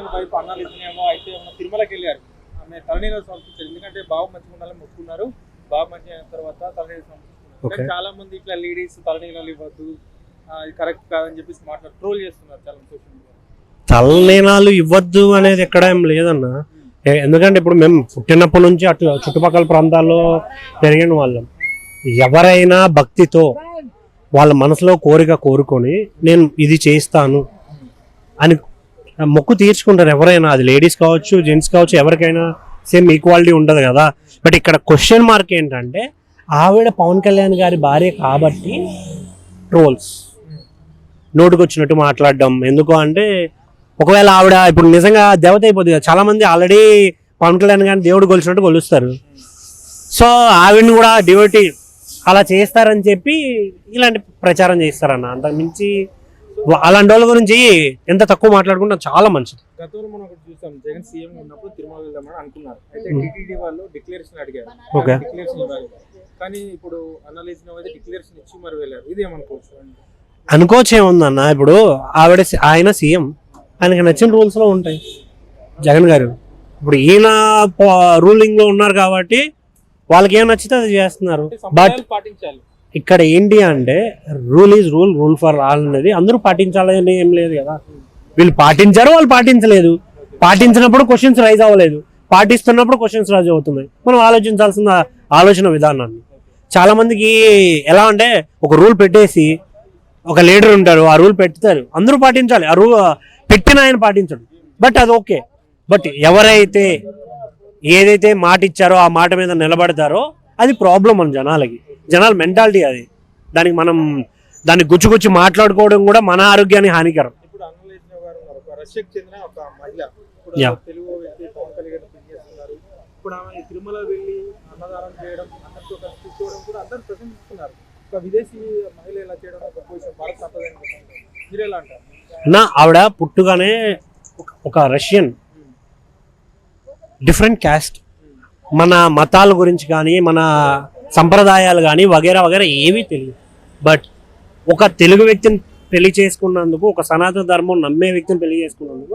కళ్యాణ్ వైపు అన్నాలు ఇచ్చినేమో అయితే తిరుమలకి వెళ్ళారు. ఆమె తలనీరు సమర్పించారు ఎందుకంటే బాబు మంచిగా ఉండాలని మొక్కున్నారు బాబు మంచిగా అయిన తర్వాత తలనీరు. కానీ చాలా మంది ఇట్లా లేడీస్ తలనీళ్ళు ఇవ్వద్దు. ఇది కరెక్ట్ కాదని చెప్పేసి మాట్లాడు ట్రోల్ చేస్తున్నారు చాలా సోషల్ మీడియా తలనేనాలు ఇవ్వద్దు అనేది ఎక్కడ ఏం లేదన్న. ఎందుకంటే ఇప్పుడు మేము పుట్టినప్పటి నుంచి అటు చుట్టుపక్కల ప్రాంతాల్లో పెరిగిన వాళ్ళం. ఎవరైనా భక్తితో వాళ్ళ మనసులో కోరిక కోరుకొని నేను ఇది చేస్తాను అని మొక్కు తీర్చుకుంటారు ఎవరైనా. అది లేడీస్ కావచ్చు జెంట్స్ కావచ్చు ఎవరికైనా సేమ్ ఈక్వాలిటీ ఉండదు కదా. బట్ ఇక్కడ క్వశ్చన్ మార్క్ ఏంటంటే ఆవిడ పవన్ కళ్యాణ్ గారి భార్య కాబట్టి ట్రోల్స్ నోటుకొచ్చినట్టు మాట్లాడడం. ఎందుకు అంటే ఒకవేళ ఆవిడ ఇప్పుడు నిజంగా దేవత అయిపోతుంది కదా. చాలా మంది ఆల్రెడీ పవన్ కళ్యాణ్ గారిని దేవుడు కొలిచినట్టు కొలుస్తారు. సో ఆవిడని కూడా డివోటీ అలా చేస్తారని చెప్పి ఇలాంటి ప్రచారం చేస్తారన్న. అంతకు మించి అలాంటి వాళ్ళ గురించి ఎంత తక్కువ మాట్లాడుకుంటే చాలా మంచిది. గతంలో మనం ఒకటి చూసాం జగన్ సీఎం ఉన్నప్పుడు తిరుమల వెళ్దామని అనుకున్నారు. అయితే Hmm. టీటీడీ వాళ్ళు డిక్లరేషన్ అడిగారు. Okay. డిక్లరేషన్ ఇవ్వాలి. కానీ ఇప్పుడు అనాలిసిన అయితే డిక్లరేషన్ ఇచ్చి మరి వెళ్ళారు. ఇది ఏమనుకోవచ్చు? అనుకోవచ్చు ఏముందన్న ఇప్పుడు ఆవిడ ఆయన సీఎం. ఆయనకి నచ్చిన రూల్స్లో ఉంటాయి. జగన్ గారు. ఇప్పుడు ఈయన రూలింగ్లో ఉన్నారు కాబట్టి వాళ్ళకి ఏం నచ్చితే అది చేస్తున్నారు. బట్ పాటించాలి. ఇక్కడ ఏంటి అంటే rule is rule rule for all అనేది అందరూ పాటించాలని ఏం లేదు కదా. వీళ్ళు పాటించారు వాళ్ళు పాటించలేదు. పాటించినప్పుడు క్వశ్చన్స్ రైజ్ అవ్వలేదు. పాటిస్తున్నప్పుడు క్వశ్చన్స్ రైజ్ అవుతున్నాయి. మనం ఆలోచించాల్సిన ఆలోచన విధానాన్ని. చాలా మందికి ఎలా అంటే ఒక రూల్ పెట్టేసి ఒక లీడర్ ఉంటారు ఆ రూల్ పెడతారు. అందరూ పాటించాలి. ఆ రూల్ పెట్టిన ఆయన పాటించడు. బట్ అది ఓకే. బట్ ఎవరైతే ఏదైతే మాట ఇచ్చారో ఆ మాట మీద నిలబడతారో అది ప్రాబ్లం మన జనాలకి. జనాల మెంటాలిటీ అది. దానికి మనం దాన్ని గుచ్చి గుచ్చి మాట్లాడుకోవడం కూడా మన ఆరోగ్యానికి హానికరం. ఇప్పుడు ఆమె తిరుమల వెళ్ళి అన్నదానం చేయడం అందరితో కలిసి కూర్చోవడం కూడా అందరు ప్రశంసిస్తున్నారు. ఒక విదేశీ మహిళ ఇలా చేయడం ఒక పొజిషన్ భారత సంప్రదాయం ప్రకారం. మీరు ఎలా అంటారు? నా ఆవిడ పుట్టుగానే ఒక- ఒక రష్యన్. Different caste. మన మతాల గురించి కానీ మన సంప్రదాయాలు కానీ వగేరా వగేరా ఏమీ తెలియదు. బట్ ఒక తెలుగు వ్యక్తిని పెళ్ళి చేసుకున్నందుకు ఒక సనాతన ధర్మం నమ్మే వ్యక్తిని పెళ్ళి చేసుకున్నందుకు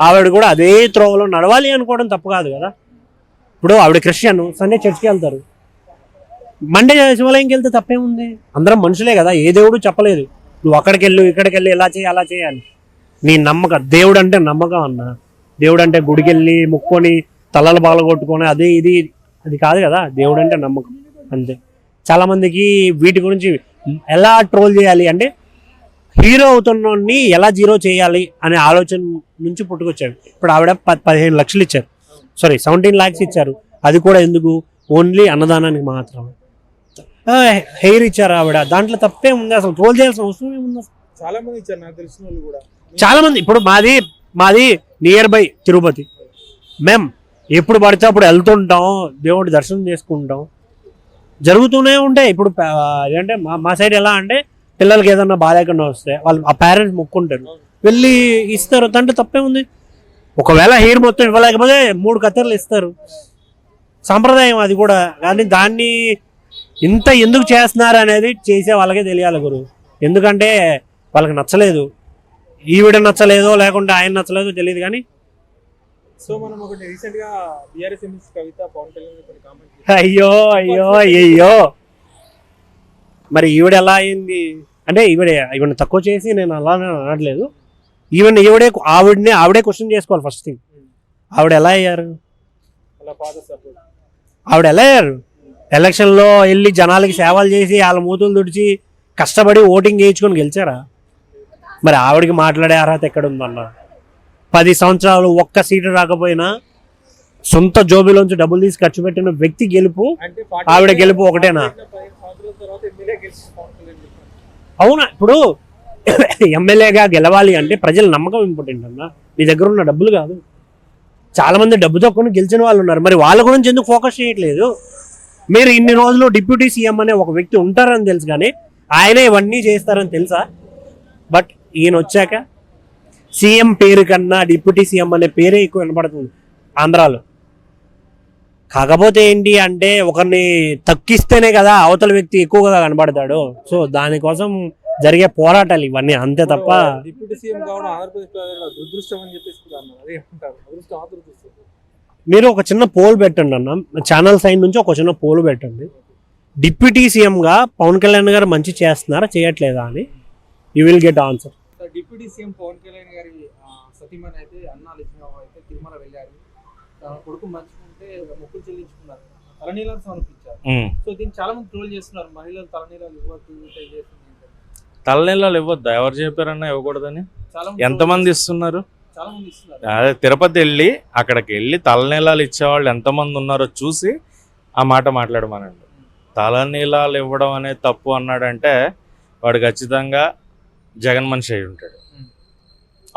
ఆవిడ కూడా అదే త్రోవలో నడవాలి అనుకోవడం తప్పు కాదు కదా. ఇప్పుడు ఆవిడ క్రిస్టియన్ సండే చర్చ్కి వెళ్తారు. మండే శివాలయంకి వెళ్తే తప్పేముంది అందరం మనుషులే కదా ఏ దేవుడు చెప్పలేదు. నువ్వు అక్కడికి వెళ్ళు ఇక్కడికి వెళ్ళి ఇలా చేయి అలా చేయాలి నీ నమ్మకం దేవుడు అంటే నమ్మకం అన్న. దేవుడు అంటే గుడికి వెళ్ళి ముక్కొని తలలు బాల కొట్టుకొని అది ఇది అది కాదు కదా. దేవుడు అంటే నమ్మకం. అంతే. చాలా మందికి వీటి గురించి ఎలా ట్రోల్ చేయాలి అంటే హీరో అవుతున్నోడిని ఎలా జీరో చేయాలి అనే ఆలోచన నుంచి పుట్టుకొచ్చాడు ఇప్పుడు ఆవిడ పదిహేను లక్షలు ఇచ్చారు. సారీ సెవెంటీన్ లాక్స్ ఇచ్చారు. అది కూడా ఎందుకు? ఓన్లీ అన్నదానానికి మాత్రమే. హెయిర్ ఇచ్చారు ఆవిడ. దాంట్లో తప్పే ఉంది అసలు. ట్రోల్ చేయాల్సిన అవసరం ఏముంది? చాలా మంది ఇచ్చారు నాకు తెలిసిన వాళ్ళు కూడా. చాలా మంది. ఇప్పుడు మాది మాది నియర్ బై తిరుపతి. మేం ఎప్పుడు పడితే అప్పుడు వెళ్తుంటాం దేవుడి దర్శనం చేసుకుంటాం. జరుగుతూనే ఉంటాయి. ఇప్పుడు ఏంటంటే మా మా సైడ్ ఎలా అంటే పిల్లలకి ఏదన్నా బాగాలేకుండా వస్తే వాళ్ళు ఆ పేరెంట్స్ మొక్కుంటారు. వెళ్ళి ఇస్తారు. తండ్రి తప్పే ఉంది. ఒకవేళ హెయిర్ మొత్తం ఇవ్వలేకపోతే మూడు కత్తెరలు ఇస్తారు. సాంప్రదాయం అది కూడా. కానీ దాన్ని ఇంత ఎందుకు చేస్తున్నారు అనేది చేసే వాళ్ళకే తెలియాలి గురు. ఎందుకంటే వాళ్ళకి నచ్చలేదు. ఈవిడ నచ్చలేదో లేకుంటే ఆయన నచ్చలేదో తెలియదు కానీ సో మనం ఒకటి రీసెంట్గా బీఆర్ఎస్ ఎంఎస్ కవిత పవన్ కళ్యాణ్ గారి కొన్ని కామెంట్ అయ్యో అయ్యో అయ్యో మరి ఈవిడ ఎలా అయింది? అంటే ఈవిడ ఈవిడ తక్కువ చేసి నేను అలా అనట్లేదు. ఈవెన్ ఈవిడే ఆవిడనే ఆవిడే క్వశ్చన్ చేసుకోవాలి ఫస్ట్ థింగ్ ఆవిడ ఎలా అయ్యారు? ఆవిడ ఎలా అయ్యారు? ఎలక్షన్లో వెళ్ళి జనాలకి సేవలు చేసి వాళ్ళ మూతులు తుడిచి కష్టపడి ఓటింగ్ చేయించుకొని గెలిచారా? మరి ఆవిడకి మాట్లాడే అర్హత ఎక్కడ ఉందన్న? పది సంవత్సరాలు ఒక్క సీటు రాకపోయినా సొంత జోబిలోంచి డబ్బులు తీసి ఖర్చు పెట్టిన వ్యక్తి గెలుపు ఆవిడ గెలుపు ఒకటేనా? అవునా? ఇప్పుడు ఎమ్మెల్యేగా గెలవాలి అంటే ప్రజల నమ్మకం ఇంపార్టెంట్ అన్న? నీ దగ్గర ఉన్న డబ్బులు కాదు. చాలా మంది డబ్బుతో కొని గెలిచిన వాళ్ళు ఉన్నారు. మరి వాళ్ళ గురించి ఎందుకు ఫోకస్ చేయట్లేదు? మీరు ఇన్ని రోజులు డిప్యూటీ సీఎం అనే ఒక వ్యక్తి ఉంటారని తెలుసు కానీ ఆయనే ఇవన్నీ చేస్తారని తెలుసా? బట్ ఈయన వచ్చాక సీఎం పేరు కన్నా డిప్యూటీ సీఎం అనే పేరే ఎక్కువ వినపడుతుంది ఆంధ్రాలో. కాకపోతే ఏంటి అంటే ఒకరిని తక్కిస్తేనే కదా అవతల వ్యక్తి ఎక్కువగా కనబడతాడు. సో దానికోసం జరిగే పోరాటాలు ఇవన్నీ అంతే తప్ప డిప్యూటీ సీఎం కావడం ఆంధ్రప్రదేశ్ దురదృష్టం అని చెప్పేసి మీరు ఒక చిన్న పోల్ పెట్టండి అన్న. ఛానల్ సైడ్ నుంచి ఒక చిన్న పోల్ పెట్టండి. డిప్యూటీ సీఎంగా పవన్ కళ్యాణ్ గారు మంచి చేస్తున్నారా చేయట్లేదా అని? You will get answer deputy CM Pawan Kalyan గారి సతీమణి అయితే అన్నా లక్ష్మీబాబు అయితే తిరుమల వెళ్ళారు. తన కొడుకు మంచుకుంటే మొక్కులు చెల్లించుకున్నారు. తలనీలను సమర్పించారు. సో దీన్ని చాలా మంది ట్రోల్ చేస్తున్నారు. మహిళలు తలనీలాలు ఇవ్వద్దు చేస్తుంది. తలనీళ్ళు ఇవ్వద్దా? ఎవరు చెప్పారన్నా ఇవ్వకూడదని? ఎంతమంది ఇస్తున్నారు? చాలా మంది ఇస్తున్నారు. అదే తిరుపతి వెళ్ళి అక్కడికి వెళ్ళి తలనీలాలు ఇచ్చేవాళ్ళు ఎంతమంది ఉన్నారో చూసి ఆ మాట మాట్లాడమనండి. తలనీలాలు ఇవ్వడం అనేది తప్పు అన్నాడంటే వాడు ఖచ్చితంగా జగన్ మనిషి అయి ఉంటాడు.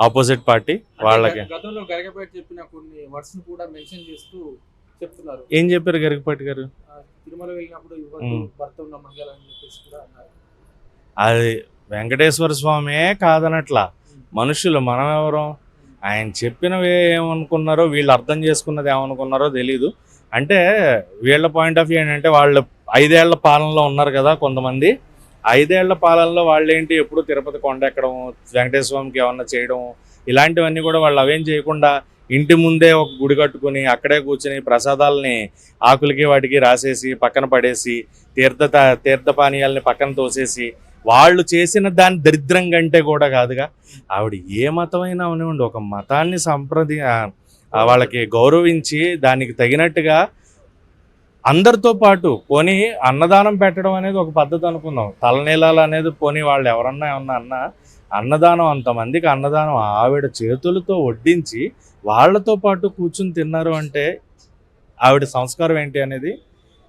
ఆపోజిట్ పార్టీ వాళ్ళకి గ- గతంలో గరగపేట చెప్పిన కొన్ని వర్డ్స్ను కూడా మెన్షన్ చేస్తూ చెప్తున్నారు. ఏం చెప్పారు గరికపాటి గారు? ఆ, తిరుమల వెళ్ళినప్పుడు ఇవ్వద్దు ఉమ్. భర్త ఉన్న మహిళలు అని చెప్పేసి కూడా అన్నారు. అది వెంకటేశ్వర స్వామే కాదనట్లా. మనుషులు మనం ఎవరు ఆయన చెప్పినవి ఏమనుకున్నారో వీళ్ళు అర్థం చేసుకున్నది ఏమనుకున్నారో తెలీదు. అంటే వీళ్ళ పాయింట్ ఆఫ్ వ్యూ ఏంటంటే వాళ్ళు ఐదేళ్ళ పాలనలో ఉన్నారు కదా కొంతమంది. ఐదేళ్ళ పాలనలో వాళ్ళు ఏంటి ఎప్పుడు తిరుపతి కొండ ఎక్కడం వెంకటేశ్వర స్వామికి ఏమన్నా చేయడం ఇలాంటివన్నీ కూడా వాళ్ళు అవేం చేయకుండా ఇంటి ముందే ఒక గుడి కట్టుకుని అక్కడే కూర్చుని ప్రసాదాలని ఆకులకి వాటికి రాసేసి పక్కన పడేసి తీర్థ తీర్థ పానీయాలని పక్కన తోసేసి వాళ్ళు చేసిన దాని దరిద్రం కంటే కూడా కాదుగా. ఆవిడ ఏ మతమైనా అవనివ్వండి. ఒక మతాన్ని సంప్రది వాళ్ళకి గౌరవించి దానికి తగినట్టుగా అందరితో పాటు పోనీ అన్నదానం పెట్టడం అనేది ఒక పద్ధతి అనుకుందాం. తలనీలాలు అనేది పోనీ వాళ్ళు ఎవరన్నా ఏమన్నా అన్నా అన్నదానం అంతమందికి అన్నదానం ఆవిడ చేతులతో వడ్డించి వాళ్ళతో పాటు కూర్చుని తిన్నారు అంటే ఆవిడ సంస్కారం ఏంటి అనేది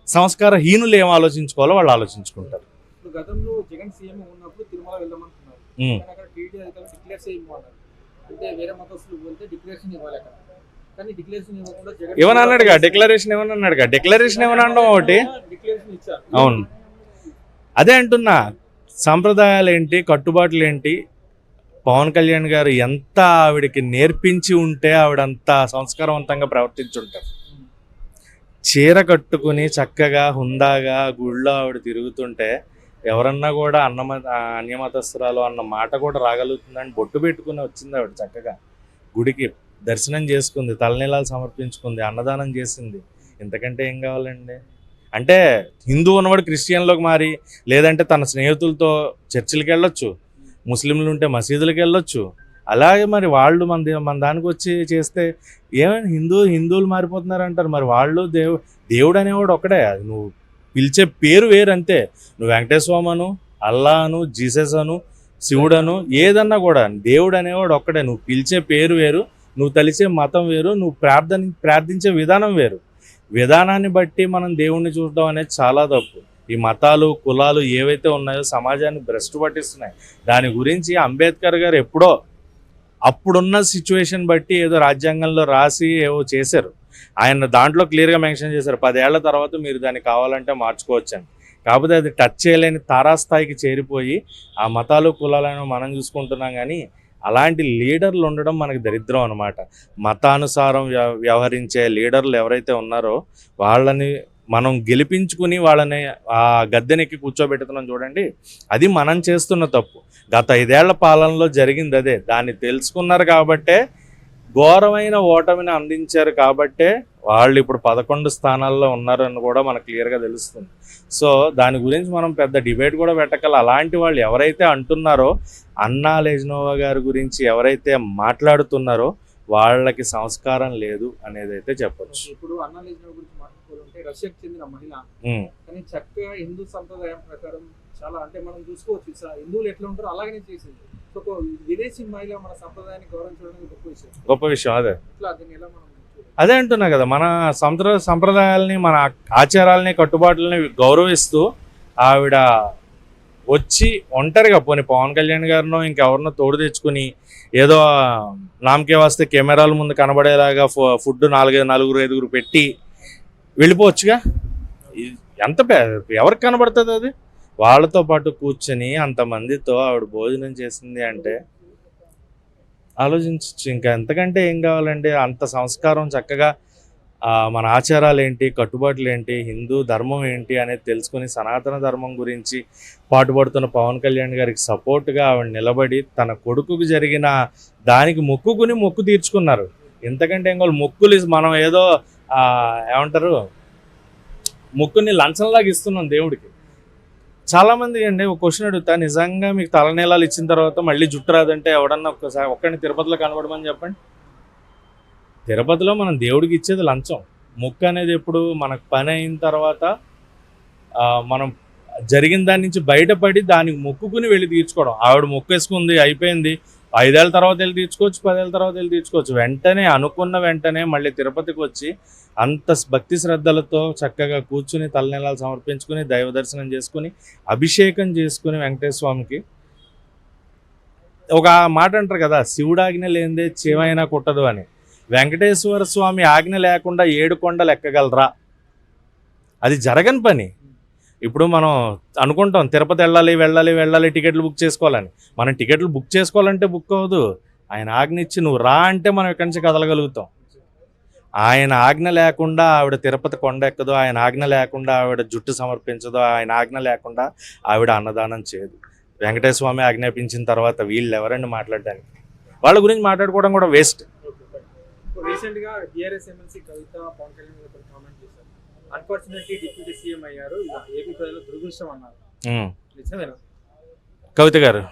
సంస్కార హీనులు ఏం ఆలోచించుకోవాలో వాళ్ళు ఆలోచించుకుంటారు. గతంలో జగన్ సీఎం ఉన్నప్పుడు తిరుమల వెళ్దామనుకున్నారు. ఉమ్. కానీ అక్కడ టీడీ అధికారులు డిక్లేర్ చేయమన్నారు. అంటే వేరే మతస్థులు వెళ్తే డిక్లరేషన్ ఇవ్వాలి అక్కడ. ఏమని అన్నాడుగా? డిక్లరేషన్ ఏమని అన్నాడుగా? డిక్లరేషన్ ఏమని అనడం ఒకటి? అవును. అదే అంటున్నా సాంప్రదాయాలు ఏంటి కట్టుబాట్లు ఏంటి పవన్ కళ్యాణ్ గారు ఎంత ఆవిడకి నేర్పించి ఉంటే ఆవిడ అంత సంస్కారవంతంగా ప్రవర్తించుంటారు. చీర కట్టుకుని చక్కగా హుందాగా గుళ్ళో ఆవిడ తిరుగుతుంటే ఎవరన్నా కూడా అన్నమ అన్యమతస్త్రాలు అన్న మాట కూడా రాగలుగుతుందని బొట్టు పెట్టుకుని వచ్చింది ఆవిడ చక్కగా. గుడికి దర్శనం చేసుకుంది తలనీలాలు సమర్పించుకుంది అన్నదానం చేసింది. ఇంతకంటే ఏం కావాలండి? అంటే హిందూ ఉన్నవాడు క్రిస్టియన్లోకి మారి లేదంటే తన స్నేహితులతో చర్చిలకు వెళ్ళొచ్చు ముస్లింలు ఉంటే మసీదులకు వెళ్ళొచ్చు. అలాగే మరి వాళ్ళు మన దే- మన దానికి వచ్చి చేస్తే ఏమైనా హిందూ హిందువులు మారిపోతున్నారు అంటారు మరి వాళ్ళు దేవు దేవుడు అనేవాడు ఒకడే అది నువ్వు పిలిచే పేరు వేరు అంతే నువ్వు వెంకటేశ్వరం అను అల్లా అను జీసస్ అను శివుడను ఏదన్నా కూడా దేవుడు అనేవాడు ఒక్కడే. నువ్వు పిలిచే పేరు వేరు నువ్వు తలిచే మతం వేరు నువ్వు ప్రార్థన ప్రార్థించే విధానం వేరు. విధానాన్ని బట్టి మనం దేవుణ్ణి చూడడం అనేది చాలా తప్పు. ఈ మతాలు కులాలు ఏవైతే ఉన్నాయో సమాజాన్ని భ్రష్టు పట్టిస్తున్నాయి. దాని గురించి అంబేద్కర్ గారు ఎప్పుడో అప్పుడున్న సిచ్యువేషన్ బట్టి ఏదో రాజ్యాంగంలో రాసి ఏవో చేశారు. ఆయన దాంట్లో క్లియర్గా మెన్షన్ చేశారు. పదేళ్ళ తర్వాత మీరు దాన్ని కావాలంటే మార్చుకోవచ్చు అని కాకపోతే అది టచ్ చేయలేని తారాస్థాయికి చేరిపోయి ఆ మతాలు కులాలను మనం చూసుకుంటున్నాం కానీ అలాంటి లీడర్లు ఉండడం మనకి దరిద్రం అనమాట మతానుసారం వ్య- వ్యవహరించే లీడర్లు ఎవరైతే ఉన్నారో వాళ్ళని మనం గెలిపించుకుని వాళ్ళని ఆ గద్దెనెక్కి కూర్చోబెడుతున్నాం చూడండి. అది మనం చేస్తున్న తప్పు. గత ఐదేళ్ళ పాలనలో జరిగింది అదే. దాన్ని తెలుసుకున్నారు కాబట్టే ఘోరమైన ఓటమిని అందించారు కాబట్టే వాళ్ళు ఇప్పుడు పదకొండు స్థానాల్లో ఉన్నారని కూడా మనకు క్లియర్గా తెలుస్తుంది. సో దాని గురించి మనం పెద్ద డిబేట్ కూడా పెట్టగల అలాంటి వాళ్ళు ఎవరైతే అంటున్నారో అన్నా లెజ్నోవా గారి గురించి ఎవరైతే మాట్లాడుతున్నారో వాళ్ళకి సంస్కారం లేదు అనేది అయితే చెప్పొచ్చు. ఇప్పుడు అన్న లేచిన గురించి మాట్లాడుకోవాలంటే రష్యాకు చెందిన మహిళ. కానీ చక్కగా హిందూ సంప్రదాయం ప్రకారం చాలా అంటే మనం చూసుకోవచ్చు. హిందువులు ఎట్లా ఉంటారో అలాగనే చేసింది. ఒక విదేశీ మహిళ మన సంప్రదాయాన్ని గౌరవించడం అనేది గొప్ప విషయం. గొప్ప విషయం అదే. ఇట్లా దీన్ని ఎలా మనం? అదే అంటున్నా కదా మన సంప్ర సంప్రదాయాలని మన ఆచారాలని కట్టుబాట్లని గౌరవిస్తూ ఆవిడ వచ్చి ఒంటరిగా పోనీ పవన్ కళ్యాణ్ గారినో ఇంకెవరినో తోడు తెచ్చుకుని ఏదో నామకే వస్తే కెమెరాల ముందు కనబడేలాగా ఫుడ్ నాలుగైదు నలుగురు ఐదుగురు పెట్టి వెళ్ళిపోవచ్చుగా? ఎంత ఎవరికి కనబడుతుంది అది? వాళ్ళతో పాటు కూర్చొని అంతమందితో ఆవిడ భోజనం చేసింది అంటే ఆలోచించచ్చు. ఇంకా ఎంతకంటే ఏం కావాలండి అంత సంస్కారం చక్కగా మన ఆచారాలు ఏంటి కట్టుబాట్లు ఏంటి హిందూ ధర్మం ఏంటి అనేది తెలుసుకుని సనాతన ధర్మం గురించి పాటుపడుతున్న పవన్ కళ్యాణ్ గారికి సపోర్ట్గా ఆవిడ నిలబడి తన కొడుకుకు జరిగిన దానికి మొక్కుకుని మొక్కు తీర్చుకున్నారు. ఎంతకంటే ఏం కావాలి? మొక్కులు మనం ఏదో ఏమంటారు? మొక్కుని లంచంలాగా ఇస్తున్నాం దేవుడికి. చాలామంది అండి ఒక క్వశ్చన్ అడుగుతా నిజంగా మీకు తలనీలాలు ఇచ్చిన తర్వాత మళ్ళీ జుట్టు రాదంటే ఎవడన్నా ఒక్కసారి ఒక్కడిని తిరుపతిలో కనబడమని చెప్పండి? తిరుపతిలో మనం దేవుడికి ఇచ్చేది లంచం. మొక్కు అనేది ఎప్పుడు మనకు పని అయిన తర్వాత మనం జరిగిన దాని నుంచి బయటపడి దానికి మొక్కుకుని వెళ్ళి తీర్చుకోవడం. ఆవిడ మొక్కేసుకుంది అయిపోయింది. ఐదేళ్ళ తర్వాత వెళ్ళి తీర్చుకోవచ్చు పదేళ్ళ తర్వాత వెళ్ళి తీర్చుకోవచ్చు. వెంటనే అనుకున్న వెంటనే మళ్ళీ తిరుపతికి వచ్చి అంత భక్తి శ్రద్ధలతో చక్కగా కూర్చుని తలనీలాలు సమర్పించుకుని దైవ దర్శనం చేసుకుని అభిషేకం చేసుకుని వెంకటేశ్వర స్వామికి ఒక మాట అంటారు కదా శివుడు ఆజ్ఞ లేనిదే చేమైనా కుట్టదు అని. వెంకటేశ్వర స్వామి ఆజ్ఞ లేకుండా ఏడు కొండలు ఎక్కగలరా? అది జరగని పని. ఇప్పుడు మనం అనుకుంటాం తిరుపతి వెళ్ళాలి వెళ్ళాలి వెళ్ళాలి టికెట్లు బుక్ చేసుకోవాలని. మనం టికెట్లు బుక్ చేసుకోవాలంటే బుక్ అవ్వదు. ఆయన ఆజ్ఞ ఇచ్చి నువ్వు రా అంటే మనం ఇక్కడి నుంచి కదలగలుగుతాం. ఆయన ఆజ్ఞ లేకుండా ఆవిడ తిరుపతి కొండ ఎక్కదు ఆయన ఆజ్ఞ లేకుండా ఆవిడ జుట్టు సమర్పించదు ఆయన ఆజ్ఞ లేకుండా ఆవిడ అన్నదానం చేయదు. వెంకటేశ్వర స్వామి ఆజ్ఞాపించిన తర్వాత వీళ్ళు ఎవరండి మాట్లాడడానికి? వాళ్ళ గురించి మాట్లాడుకోవడం కూడా వేస్ట్. రీసెంట్గా TRS MLC Kavitha Pawan Kalyan unfortunately deputy CM అయ్యారు. ఏపీ ప్రజలు దురదృష్టం అన్నారు నిజమేనా? కవిత గారు.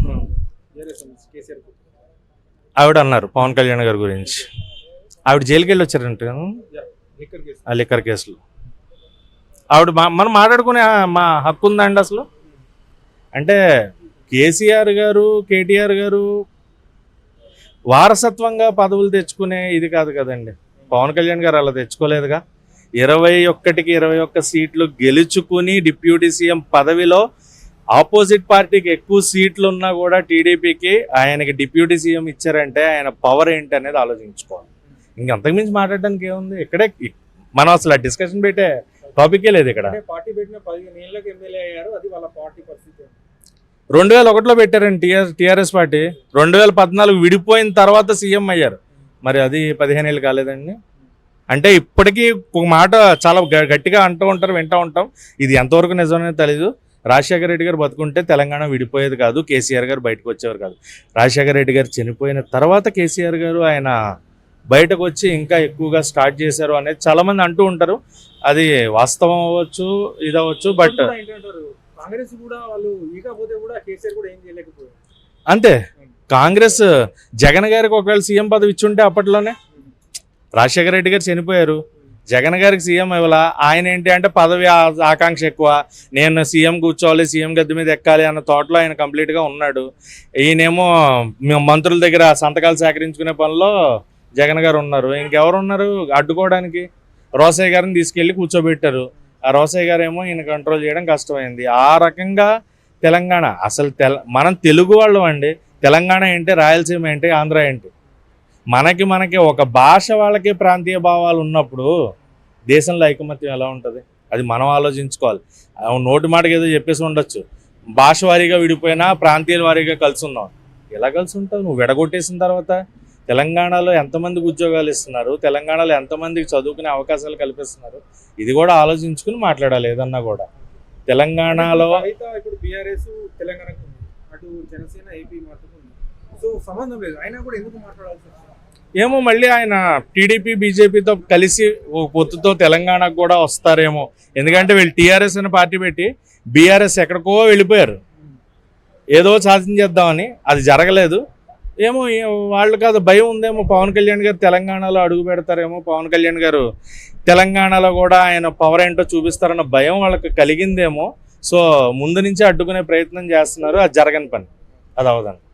ఆవిడ అన్నారు పవన్ కళ్యాణ్ గారి గురించి. ఆవిడ జైలుకి వెళ్ళి వచ్చారంట ఆ లిక్కర్ కేసులో. ఆవిడ మనం మాట్లాడుకునే మా హక్కు ఉందండి అసలు? అంటే కేసీఆర్ గారు కేటీఆర్ గారు వారసత్వంగా పదవులు తెచ్చుకునే ఇది కాదు కదండి. పవన్ కళ్యాణ్ గారు అలా తెచ్చుకోలేదుగా? ఇరవై ఒక్కటికి ఇరవై ఒక్క సీట్లు గెలుచుకుని డిప్యూటీ సీఎం పదవిలో ఆపోజిట్ పార్టీకి ఎక్కువ సీట్లు ఉన్నా కూడా టీడీపీకి ఆయనకి డిప్యూటీ సీఎం ఇచ్చారంటే ఆయన పవర్ ఏంటి అనేది ఆలోచించుకోవాలి. ఇంక అంతకుమించి మాట్లాడడానికి ఏముంది? ఇక్కడే మనం అసలు ఆ డిస్కషన్ పెట్టే టాపికే లేదు ఇక్కడ. అంటే పార్టీ పెట్టిన పదిహేను ఏళ్ళకి ఎమ్మెల్యే అయ్యారు అది వాళ్ళ పార్టీ పరిస్థితి. రెండు వేల ఒకటిలో పెట్టారండి టీఆర్ టీఆర్ఎస్ పార్టీ. రెండు వేల పద్నాలుగు విడిపోయిన తర్వాత సీఎం అయ్యారు. మరి అది పదిహేను ఏళ్ళు కాలేదండి. అంటే ఇప్పటికీ ఒక మాట చాలా గ- గట్టిగా అంటూ ఉంటారు వింటూ ఉంటాం. ఇది ఎంతవరకు నిజమనే తెలీదు. రాజశేఖర రెడ్డి గారు బతుకుంటే తెలంగాణ విడిపోయేది కాదు కేసీఆర్ గారు బయటకు వచ్చేవారు కాదు. రాజశేఖర రెడ్డి గారు చనిపోయిన తర్వాత కేసీఆర్ గారు ఆయన బయటకు వచ్చి ఇంకా ఎక్కువగా స్టార్ట్ చేశారు అనేది చాలా మంది అంటూ ఉంటారు. అది వాస్తవం అవ్వచ్చు ఇది అవ్వచ్చు బట్ కాంగ్రెస్ కూడా వాళ్ళు ఈకపోతే కూడా కేసీఆర్ కూడా ఏం చేయలేకపోయారు. అంతే. కాంగ్రెస్ జగన్ గారికి ఒకవేళ సీఎం పదవి ఇచ్చుంటే అప్పట్లోనే రాజశేఖర రెడ్డి గారు చనిపోయారు. జగన్ గారికి సీఎం ఇవ్వాల? ఆయన ఏంటి అంటే పదవి ఆకాంక్ష ఎక్కువ. నేను సీఎం కూర్చోవాలి సీఎం గద్దె మీద ఎక్కాలి అన్న తోటలో ఆయన కంప్లీట్గా ఉన్నాడు. ఈయనేమో మేము మంత్రుల దగ్గర సంతకాలు సేకరించుకునే పనిలో జగన్ గారు ఉన్నారు. ఇంకెవరు ఉన్నారు? అడ్డుకోవడానికి రోసయ్య గారిని తీసుకెళ్ళి కూర్చోబెట్టారు. ఆ రోసయ్య గారు ఏమో ఈయన కంట్రోల్ చేయడం కష్టమైంది. ఆ రకంగా తెలంగాణ అసలు తెల మనం తెలుగు వాళ్ళం అండి. తెలంగాణ ఏంటి? రాయలసీమ ఏంటి? ఆంధ్ర ఏంటి? మనకి మనకి ఒక భాష వాళ్ళకి ప్రాంతీయ భావాలు ఉన్నప్పుడు దేశంలో ఐకమత్యం ఎలా ఉంటుంది? అది మనం ఆలోచించుకోవాలి. నోటి మాటకి ఏదో చెప్పేసి ఉండొచ్చు. భాష వారీగా విడిపోయినా ప్రాంతీయ వారీగా కలిసి ఉన్నాం. ఎలా కలిసి ఉంటావు? నువ్వు విడగొట్టేసిన తర్వాత తెలంగాణలో ఎంతమందికి ఉద్యోగాలు ఇస్తున్నారు? తెలంగాణలో ఎంతమందికి చదువుకునే అవకాశాలు కల్పిస్తున్నారు? ఇది కూడా ఆలోచించుకుని మాట్లాడాలి ఏదన్నా కూడా. తెలంగాణలో ఇప్పుడు బీఆర్ఎస్ తెలంగాణ అటు జనసేన ఏపీ మాత్రం సో సంబంధం లేదు. అయినా కూడా ఎందుకు మాట్లాడాల్సి ఏమో మళ్ళీ ఆయన టీడీపీ బీజేపీతో కలిసి ఓ పొత్తుతో తెలంగాణకు కూడా వస్తారేమో. ఎందుకంటే వీళ్ళు టీఆర్ఎస్ అనే పార్టీ పెట్టి బీఆర్ఎస్ ఎక్కడికో వెళ్ళిపోయారు. ఏదో సాధించేద్దామని అది జరగలేదు. ఏమో వాళ్ళు కాదు భయం ఉందేమో. పవన్ కళ్యాణ్ గారు తెలంగాణలో అడుగు పెడతారేమో. పవన్ కళ్యాణ్ గారు తెలంగాణలో కూడా ఆయన పవర్ ఏంటో చూపిస్తారన్న భయం వాళ్ళకి కలిగిందేమో. సో ముందు నుంచి అడ్డుకునే ప్రయత్నం చేస్తున్నారు. అది జరగని పని. అది అవదండి